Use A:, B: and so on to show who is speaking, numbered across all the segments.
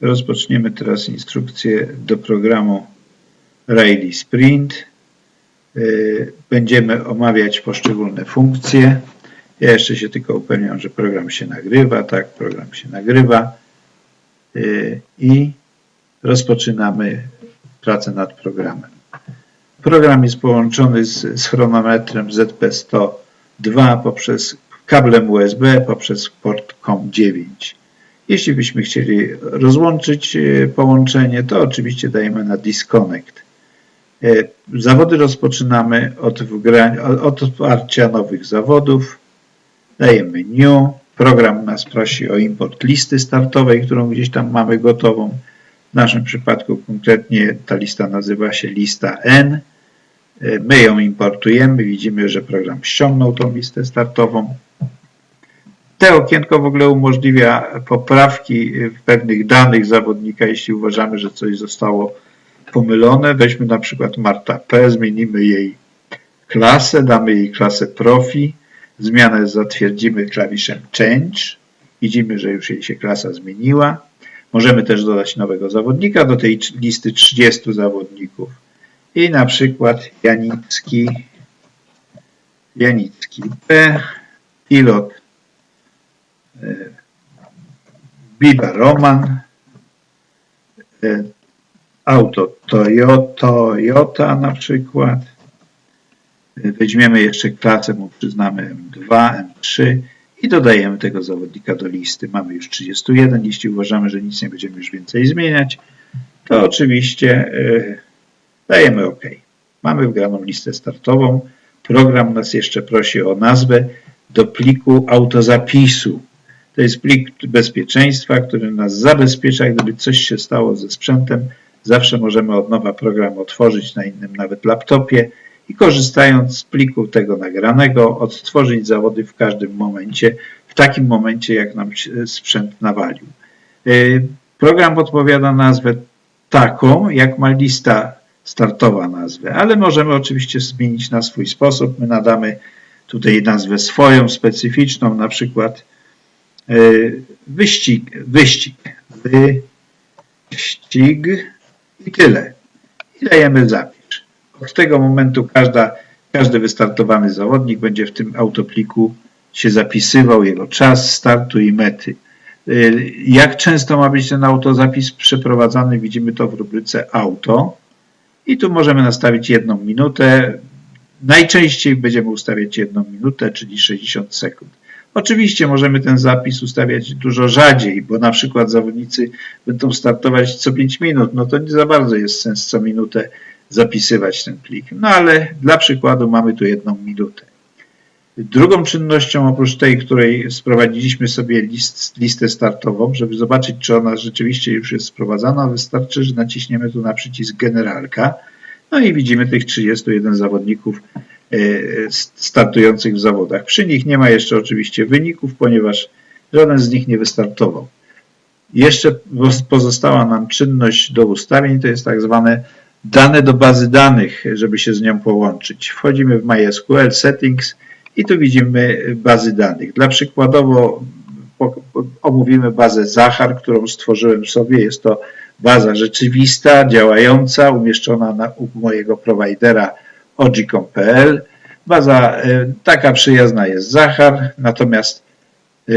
A: Rozpoczniemy teraz instrukcję do programu Rayleigh Sprint. Y, będziemy omawiać poszczególne funkcje. Ja jeszcze się tylko upewniam, że program się nagrywa. Tak, program się nagrywa. Y, I rozpoczynamy pracę nad programem. Program jest połączony z, z chronometrem ZP102 poprzez kablem USB poprzez port COM9. Jeśli byśmy chcieli rozłączyć e, połączenie, to oczywiście dajemy na disconnect. E, zawody rozpoczynamy od, od otwarcia nowych zawodów. Dajemy new. Program nas prosi o import listy startowej, którą gdzieś tam mamy gotową. W naszym przypadku konkretnie ta lista nazywa się lista N. E, my ją importujemy. Widzimy, że program ściągnął tą listę startową. Te okienko w ogóle umożliwia poprawki pewnych danych zawodnika, jeśli uważamy, że coś zostało pomylone. Weźmy na przykład Marta P, zmienimy jej klasę, damy jej klasę profi, zmianę zatwierdzimy klawiszem change. Widzimy, że już jej się klasa zmieniła. Możemy też dodać nowego zawodnika do tej listy 30 zawodników. I na przykład Janicki, Janicki P, pilot Biba Roman, e, auto Toyota, Toyota na przykład. E, weźmiemy jeszcze klasę, mu przyznamy M2, M3 i dodajemy tego zawodnika do listy. Mamy już 31. Jeśli uważamy, że nic nie będziemy już więcej zmieniać, to oczywiście e, dajemy OK. Mamy wgraną listę startową. Program nas jeszcze prosi o nazwę do pliku autozapisu. To jest plik bezpieczeństwa, który nas zabezpiecza, gdyby coś się stało ze sprzętem. Zawsze możemy od nowa program otworzyć na innym nawet laptopie i korzystając z pliku tego nagranego odtworzyć zawody w każdym momencie, w takim momencie jak nam sprzęt nawalił. Y, program podpowiada nazwę taką, jak ma lista startowa nazwę, ale możemy oczywiście zmienić na swój sposób. My nadamy tutaj nazwę swoją, specyficzną, na przykład wyścig, wyścig, wyścig i tyle. I dajemy zapisz. Od tego momentu każda, każdy wystartowany zawodnik będzie w tym autopliku się zapisywał, jego czas startu i mety. E, jak często ma być ten autozapis przeprowadzany, widzimy to w rubryce auto. I tu możemy nastawić jedną minutę. Najczęściej będziemy ustawiać jedną minutę, czyli 60 sekund. Oczywiście możemy ten zapis ustawiać dużo rzadziej, bo na przykład zawodnicy będą startować co 5 minut, no to nie za bardzo jest sens co minutę zapisywać ten plik. No ale dla przykładu mamy tu jedną minutę. Drugą czynnością, oprócz tej, której sprowadziliśmy sobie list, listę startową, żeby zobaczyć, czy ona rzeczywiście już jest sprowadzana, wystarczy, że naciśniemy tu na przycisk generalka. No i widzimy tych 31 zawodników startujących w zawodach. Przy nich nie ma jeszcze oczywiście wyników, ponieważ żaden z nich nie wystartował. Jeszcze pozostała nam czynność do ustawień, to jest tak zwane dane do bazy danych, żeby się z nią połączyć. Wchodzimy w MySQL Settings i tu widzimy bazy danych. Dla przykładowo omówimy bazę Zachar, którą stworzyłem sobie. Jest to baza rzeczywista, działająca, umieszczona na, u mojego prowajdera ogicom.pl. Baza e, taka przyjazna jest Zachar, natomiast e,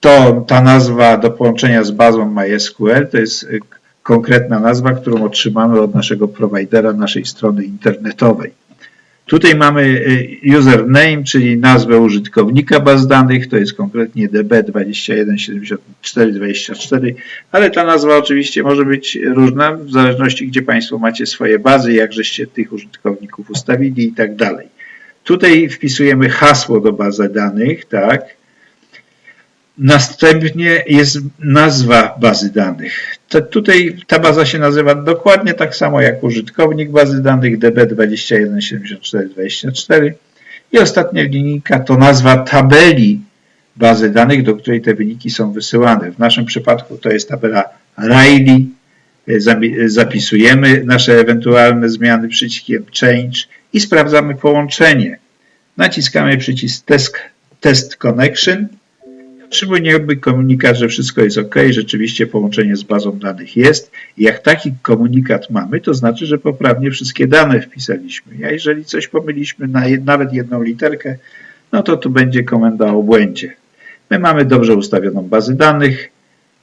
A: to, ta nazwa do połączenia z bazą MySQL to jest e, konkretna nazwa, którą otrzymamy od naszego prowajdera naszej strony internetowej. Tutaj mamy username, czyli nazwę użytkownika baz danych, to jest konkretnie db217424, ale ta nazwa oczywiście może być różna w zależności gdzie Państwo macie swoje bazy, jak żeście tych użytkowników ustawili i tak dalej. Tutaj wpisujemy hasło do bazy danych, tak. Następnie jest nazwa bazy danych. To tutaj ta baza się nazywa dokładnie tak samo jak użytkownik bazy danych db217424 i ostatnia linijka to nazwa tabeli bazy danych, do której te wyniki są wysyłane. W naszym przypadku to jest tabela Riley. Zapisujemy nasze ewentualne zmiany przyciskiem Change i sprawdzamy połączenie. Naciskamy przycisk Test, test Connection otrzymujemy komunikat, że wszystko jest ok, rzeczywiście połączenie z bazą danych jest. I jak taki komunikat mamy, to znaczy, że poprawnie wszystkie dane wpisaliśmy. A jeżeli coś pomyliśmy na jed, nawet jedną literkę, no to tu będzie komenda o błędzie. My mamy dobrze ustawioną bazę danych,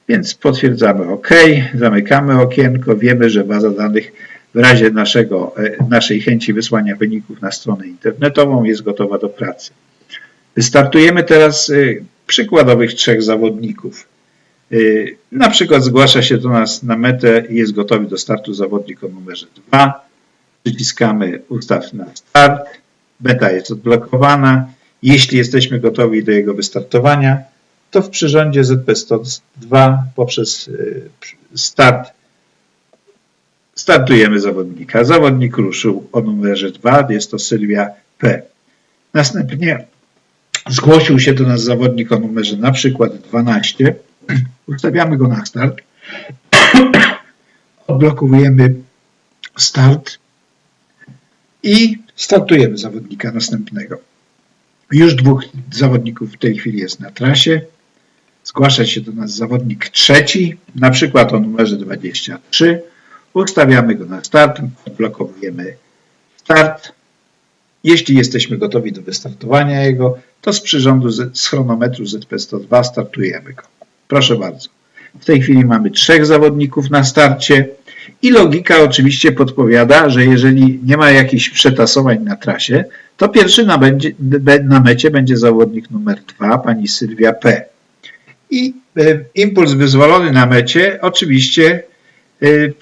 A: więc potwierdzamy OK, zamykamy okienko, wiemy, że baza danych w razie naszego, e, naszej chęci wysłania wyników na stronę internetową jest gotowa do pracy. Wystartujemy teraz e, przykładowych trzech zawodników. E, na przykład zgłasza się do nas na metę i jest gotowy do startu zawodnik o numerze 2. Przyciskamy ustaw na start. Meta jest odblokowana. Jeśli jesteśmy gotowi do jego wystartowania, to w przyrządzie ZP102 poprzez start startujemy zawodnika. Zawodnik ruszył o numerze 2, jest to Sylwia P. Następnie zgłosił się do nas zawodnik o numerze na przykład 12. Ustawiamy go na start. Odblokowujemy start i startujemy zawodnika następnego. Już dwóch zawodników w tej chwili jest na trasie. Zgłasza się do nas zawodnik trzeci, na przykład o numerze 23. Ustawiamy go na start, odblokowujemy start. Jeśli jesteśmy gotowi do wystartowania jego, to z przyrządu z, z chronometru ZP102 startujemy go. Proszę bardzo. W tej chwili mamy trzech zawodników na starcie i logika oczywiście podpowiada, że jeżeli nie ma jakichś przetasowań na trasie, to pierwszy na, będzie, na mecie będzie zawodnik numer 2, pani Sylwia P. I y, impuls wyzwolony na mecie oczywiście y,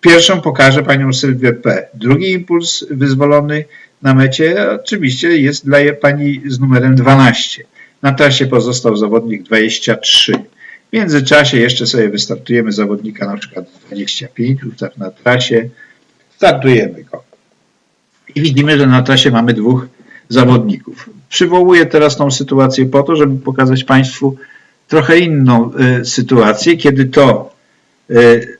A: Pierwszą pokażę panią Sylwię P. Drugi impuls wyzwolony na mecie oczywiście jest dla pani z numerem 12. Na trasie pozostał zawodnik 23. W międzyczasie jeszcze sobie wystartujemy zawodnika na przykład 25, ustaw na trasie, startujemy go. I widzimy, że na trasie mamy dwóch zawodników. Przywołuję teraz tą sytuację po to, żeby pokazać Państwu trochę inną y, sytuację, kiedy to y,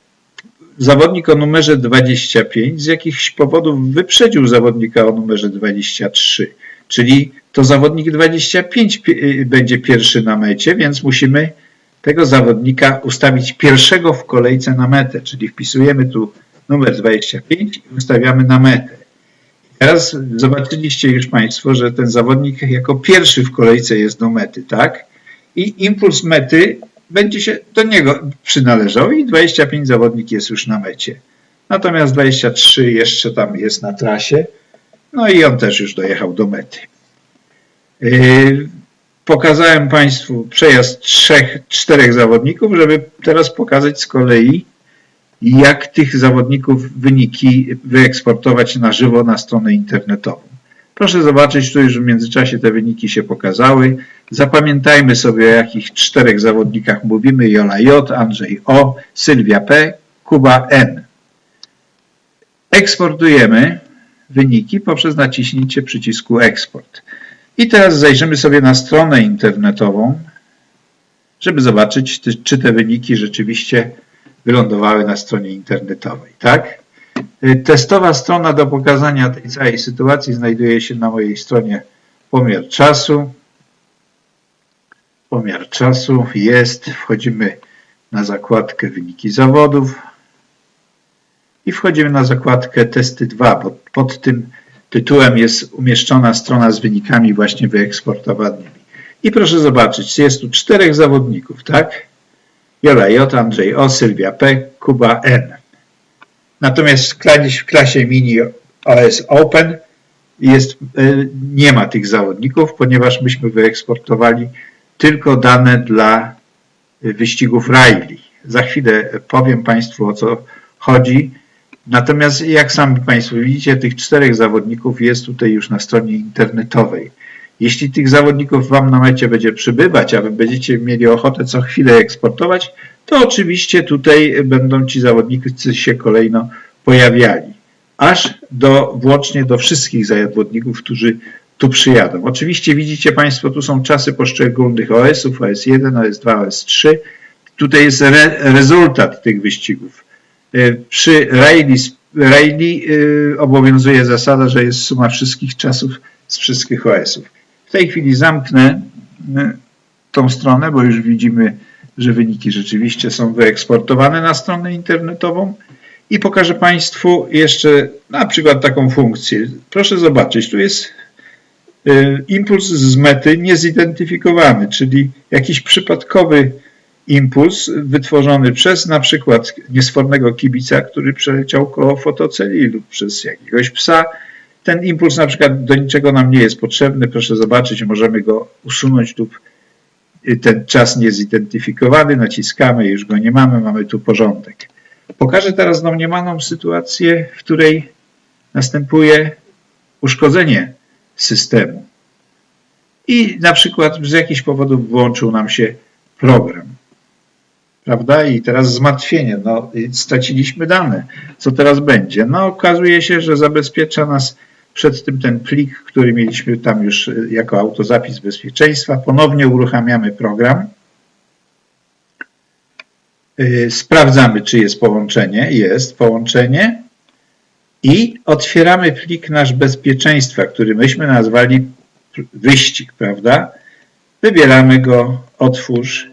A: zawodnik o numerze 25 z jakichś powodów wyprzedził zawodnika o numerze 23. Czyli to zawodnik 25 y, będzie pierwszy na mecie, więc musimy tego zawodnika ustawić pierwszego w kolejce na metę, czyli wpisujemy tu numer 25 i ustawiamy na metę. Teraz zobaczyliście już Państwo, że ten zawodnik jako pierwszy w kolejce jest do mety, tak? I impuls mety będzie się do niego przynależał i 25 zawodnik jest już na mecie. Natomiast 23 jeszcze tam jest na trasie, no i on też już dojechał do mety. Yy, pokazałem Państwu przejazd trzech, czterech zawodników, żeby teraz pokazać z kolei, jak tych zawodników wyniki wyeksportować na żywo na stronę internetową. Proszę zobaczyć, tu już w międzyczasie te wyniki się pokazały. Zapamiętajmy sobie, o jakich czterech zawodnikach mówimy. Jola J, Andrzej O, Sylwia P, Kuba N. Eksportujemy wyniki poprzez naciśnięcie przycisku eksport. I teraz zajrzymy sobie na stronę internetową, żeby zobaczyć, czy te wyniki rzeczywiście wylądowały na stronie internetowej. Tak? Testowa strona do pokazania tej całej sytuacji znajduje się na mojej stronie pomiar czasu. Pomiar czasu jest, wchodzimy na zakładkę wyniki zawodów i wchodzimy na zakładkę testy 2, bo pod tym tytułem jest umieszczona strona z wynikami właśnie wyeksportowanymi. I proszę zobaczyć, jest tu czterech zawodników, tak? Jola J, Andrzej O, Sylwia P, Kuba N. Natomiast w klasie mini OS Open jest, e, nie ma tych zawodników, ponieważ myśmy wyeksportowali tylko dane dla wyścigów Riley. Za chwilę powiem Państwu o co chodzi. Natomiast jak sami Państwo widzicie, tych czterech zawodników jest tutaj już na stronie internetowej. Jeśli tych zawodników Wam na mecie będzie przybywać, a Wy będziecie mieli ochotę co chwilę eksportować, to oczywiście tutaj będą ci zawodnicy się kolejno pojawiali. Aż do, włącznie do wszystkich zawodników, którzy tu przyjadą. Oczywiście widzicie Państwo, tu są czasy poszczególnych OS-ów, OS1, OS2, OS3. Tutaj jest re, rezultat tych wyścigów. E, przy Rally, Rally e, obowiązuje zasada, że jest suma wszystkich czasów z wszystkich OS-ów. W tej chwili zamknę e, tą stronę, bo już widzimy, że wyniki rzeczywiście są wyeksportowane na stronę internetową. I pokażę Państwu jeszcze na przykład taką funkcję. Proszę zobaczyć, tu jest impuls z mety niezidentyfikowany, czyli jakiś przypadkowy impuls wytworzony przez na przykład niesfornego kibica, który przeleciał koło fotoceli lub przez jakiegoś psa. Ten impuls na przykład do niczego nam nie jest potrzebny. Proszę zobaczyć, możemy go usunąć lub ten czas niezidentyfikowany, naciskamy, już go nie mamy, mamy tu porządek. Pokażę teraz domniemaną sytuację, w której następuje uszkodzenie systemu. I na przykład z jakichś powodów włączył nam się program. Prawda? I teraz zmartwienie. No, straciliśmy dane. Co teraz będzie? No, okazuje się, że zabezpiecza nas przed tym ten plik, który mieliśmy tam już jako autozapis bezpieczeństwa. Ponownie uruchamiamy program Y, sprawdzamy, czy jest połączenie. Jest połączenie. I otwieramy plik nasz bezpieczeństwa, który myśmy nazwali wyścig, prawda? Wybieramy go, otwórz.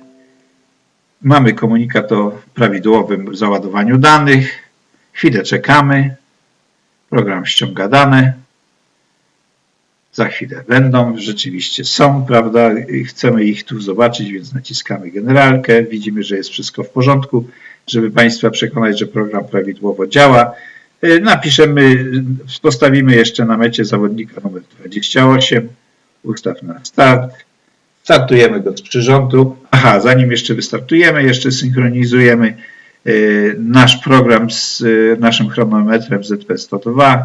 A: Mamy komunikat o prawidłowym załadowaniu danych. Chwilę czekamy. Program ściąga dane za chwilę będą, rzeczywiście są, prawda? Chcemy ich tu zobaczyć, więc naciskamy generalkę, widzimy, że jest wszystko w porządku. Żeby Państwa przekonać, że program prawidłowo działa, napiszemy, postawimy jeszcze na mecie zawodnika numer 28, ustaw na start, startujemy go z przyrządu. Aha, zanim jeszcze wystartujemy, jeszcze synchronizujemy y, nasz program z y, naszym chronometrem ZP102,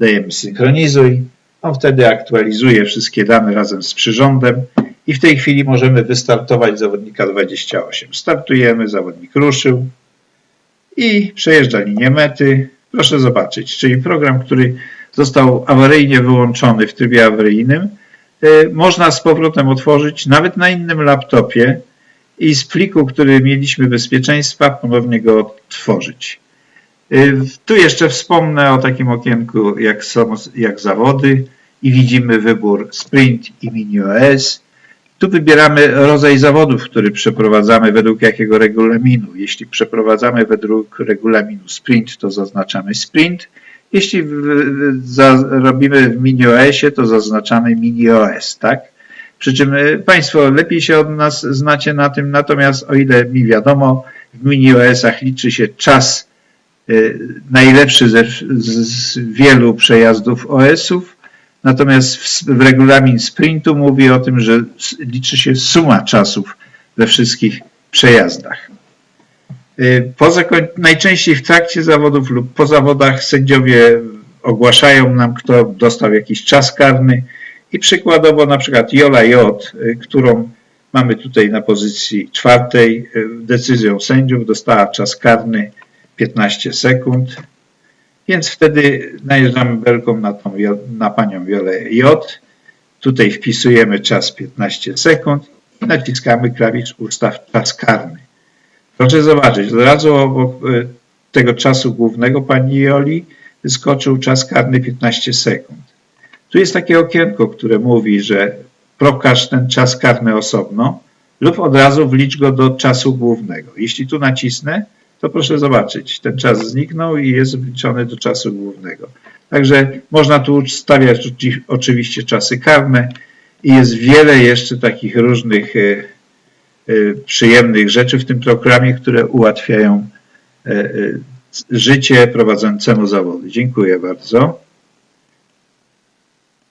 A: dajemy synchronizuj, on wtedy aktualizuje wszystkie dane razem z przyrządem i w tej chwili możemy wystartować zawodnika 28. Startujemy, zawodnik ruszył i przejeżdża linię mety. Proszę zobaczyć, czyli program, który został awaryjnie wyłączony w trybie awaryjnym, y, można z powrotem otworzyć nawet na innym laptopie i z pliku, który mieliśmy bezpieczeństwa, ponownie go otworzyć. Y, tu jeszcze wspomnę o takim okienku jak, są, jak zawody i widzimy wybór Sprint i MiniOS. Tu wybieramy rodzaj zawodów, który przeprowadzamy według jakiego regulaminu. Jeśli przeprowadzamy według regulaminu Sprint, to zaznaczamy Sprint. Jeśli robimy w MiniOSie, to zaznaczamy MiniOS, tak? Przy czym y, Państwo lepiej się od nas znacie na tym, natomiast o ile mi wiadomo, w MiniOSach liczy się czas y, najlepszy ze, z wielu przejazdów OS-ów, Natomiast w, w regulamin sprintu mówi o tym, że liczy się suma czasów we wszystkich przejazdach. Y, po najczęściej w trakcie zawodów lub po zawodach sędziowie ogłaszają nam, kto dostał jakiś czas karny i przykładowo na przykład Jola J, y, którą mamy tutaj na pozycji czwartej, y, decyzją sędziów dostała czas karny 15 sekund. Więc wtedy najeżdżamy belką na, tą, na panią Wiolę J. Tutaj wpisujemy czas 15 sekund i naciskamy klawisz ustaw czas karny. Proszę zobaczyć, od razu obok e, tego czasu głównego pani Joli wyskoczył czas karny 15 sekund. Tu jest takie okienko, które mówi, że pokaż ten czas karny osobno lub od razu wlicz go do czasu głównego. Jeśli tu nacisnę, to proszę zobaczyć, ten czas zniknął i jest wliczony do czasu głównego. Także można tu ustawiać oczywiście czasy karne i jest wiele jeszcze takich różnych e, e, przyjemnych rzeczy w tym programie, które ułatwiają e, życie prowadzącemu zawody. Dziękuję bardzo.